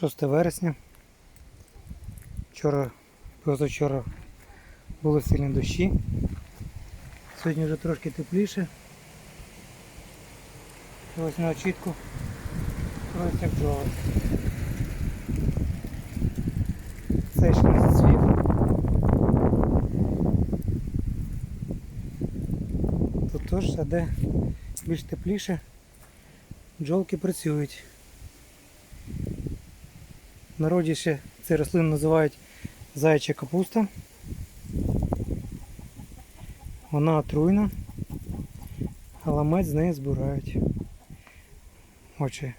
6 вересня. Вчора, позавчора були сильні дощі. Сьогодні вже трошки тепліше. Ось на очітку. Ось як бджоли. Цей ще не зацвів. Тут теж, де більш тепліше, бджолки працюють. Народі ще цю рослину називають заяча капуста. Вона отруйна, але мед з неї збирають. Отже,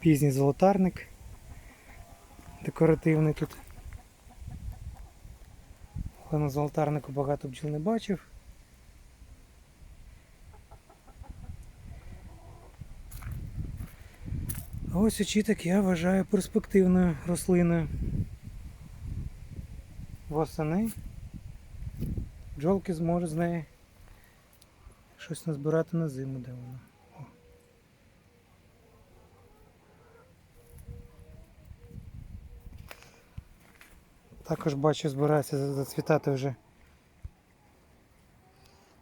пізній золотарник. Декоративний тут. Але на золотарнику багато бджіл не бачив. Ось очіток я вважаю перспективною рослиною. Восени бджолки зможуть з неї щось назбирати на зиму, де вона. Також бачу, збирається зацвітати вже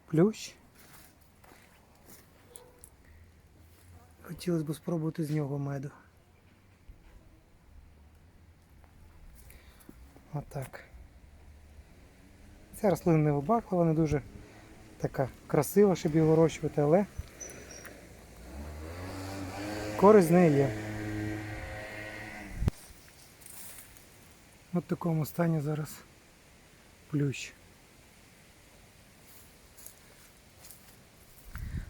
плющ. Хотілося б спробувати з нього меду. Отак. Ця рослина не вибаглива, не дуже така красива, щоб її вирощувати, але користь з неї є. От в такому стані зараз плющ.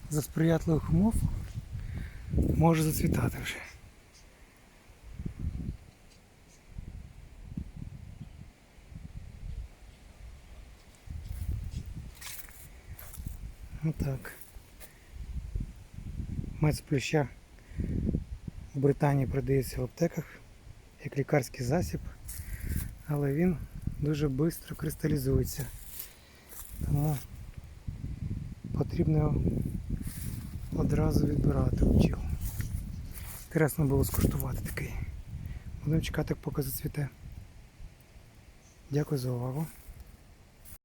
За сприятливих умов може зацвітати вже. Отак. Мед плюща в Британії продається в аптеках як лікарський засіб, але він дуже швидко кристалізується. Тому потрібно його одразу відбирати у бджіл. Інтересно було скуштувати такий. Будемо чекати, поки зацвіте. Дякую за увагу.